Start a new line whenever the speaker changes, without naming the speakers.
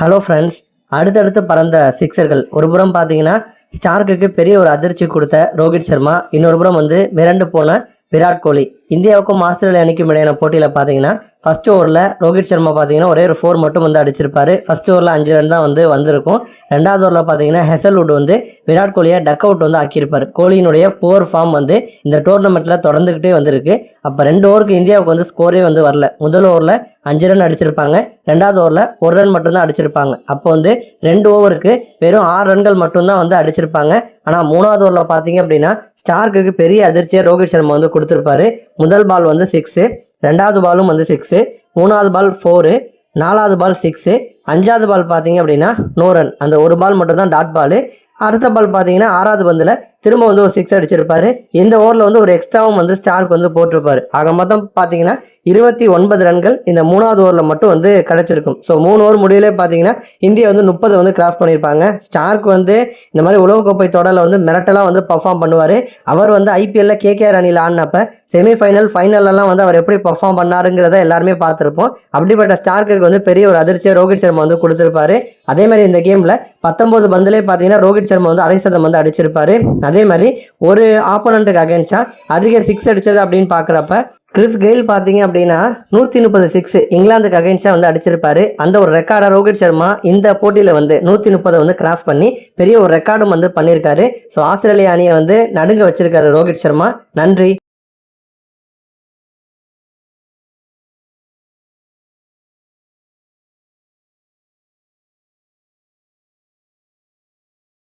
Hello friends அடுத்தடுத்து பறந்த சிக்ஸர்கள் ஒரு புறம் பார்த்தீங்கன்னா ஸ்டார்க்குக்கு பெரிய ஒரு அதிர்ச்சி கொடுத்த ரோஹித் சர்மா இன்னொரு புறம் வந்து மிரண்டு போன விராட் கோலி. இந்தியாவுக்கும் ஆஸ்திரேலியா அணிக்கும் இடையான போட்டியில் பார்த்தீங்கன்னா ஃபர்ஸ்ட் ஓவரில் ரோஹித் சர்மா பார்த்தீங்கன்னா ஒரே ஒரு ஃபோர் மட்டும் வந்து அடிச்சிருப்பாரு. ஃபர்ஸ்ட் ஓவரில் அஞ்சு ரன் தான் வந்து வந்திருக்கும். ரெண்டாவது ஓவரில் பார்த்தீங்கன்னா ஹெசல்வுட் வந்து விராட் கோலியை டக் அவுட் வந்து ஆக்கியிருப்பார். கோலியினுடைய போர் ஃபார்ம் வந்து இந்த டோர்னமெண்ட்டில் தொடர்ந்துக்கிட்டே வந்திருக்கு. அப்போ ரெண்டு ஓவருக்கு இந்தியாவுக்கு வந்து ஸ்கோரே வந்து வரல. முதல் ஓவரில் அஞ்சு ரன் அடிச்சிருப்பாங்க. ரெண்டாவது ஓவரில் ஒரு ரன் மட்டும்தான் அடிச்சிருப்பாங்க. அப்போ வந்து ரெண்டு ஓவருக்கு வெறும் ஆறு ரன்கள் மட்டும்தான் வந்து அடிச்சிருப்பாங்க. ஆனால் மூணாவது ஓவரில் பார்த்தீங்க அப்படின்னா ஸ்டார்க்குக்கு பெரிய அதிர்ச்சியை ரோஹித் சர்மா வந்து கொடுத்துருப்பாரு. முதல் பால் வந்து சிக்ஸு ரெண்டாவது பாலும் வந்து சிக்ஸு மூணாவது பால் ஃபோரு நாலாவது பால் சிக்ஸு அஞ்சாவது பால் பார்த்தீங்க அப்படின்னா நோ ரன் அந்த ஒரு பால் மட்டும் தான் டாட் பால் அடுத்த பால் பார்த்தீங்கன்னா ஆறாவது பந்தில் திரும்ப வந்து ஒரு சிக்ஸ் அடிச்சிருப்பாரு. இந்த ஓவரில் வந்து ஒரு எக்ஸ்ட்ராவும் வந்து ஸ்டார்க் வந்து போட்டிருப்பாரு. ஆக மொத்தம் பார்த்தீங்கன்னா இருபத்தி ஒன்பது ரன்கள் இந்த மூணாவது ஓவரில் மட்டும் வந்து கிடச்சிருக்கும். ஸோ மூணு ஓவர் முடியலே பார்த்தீங்கன்னா இந்தியா வந்து முப்பது வந்து கிராஸ் பண்ணியிருப்பாங்க. ஸ்டார்க் வந்து இந்த மாதிரி உலகக்கோப்பை தொடரில் வந்து மிரட்டலாக வந்து பர்ஃபார்ம் பண்ணுவார். அவர் வந்து ஐபிஎல்ல கேகேஆர் அணியில் ஆடினப்ப செமிஃபைனல் ஃபைனல்லாம் வந்து அவர் எப்படி பர்ஃபார்ம் பண்ணாருங்கிறத எல்லாருமே பார்த்துருப்போம். அப்படிப்பட்ட ஸ்டார்க்கு வந்து பெரிய ஒரு அதிர்ச்சியை ரோஹித் சர்மா வந்து கொடுத்துருப்பாரு. அதே மாதிரி இந்த கேமில் பத்தொன்பது பந்திலே பார்த்தீங்கன்னா ரோஹித் சர்மா வந்து அரை சதம் வந்து அடிச்சிருப்பாரு. அதே மாதிரி ஒரு ஆப்போனண்ட்டுக்கு அகேன்ஸ்டாக அதிக சிக்ஸ் அடித்தது அப்படின்னு பார்க்குறப்ப கிறிஸ் கெயில் பார்த்தீங்க அப்படின்னா நூற்றி முப்பது சிக்ஸ் இங்கிலாந்துக்கு அகைன்ஸ்டாக வந்து அடிச்சிருப்பாரு. அந்த ஒரு ரெக்கார்டை ரோஹித் சர்மா இந்த போட்டியில் வந்து நூற்றி முப்பதை வந்து கிராஸ் பண்ணி பெரிய ஒரு ரெக்கார்டும் வந்து பண்ணியிருக்காரு. ஸோ ஆஸ்திரேலியா அணியை வந்து நடுங்க வச்சிருக்காரு ரோஹித் சர்மா. நன்றி.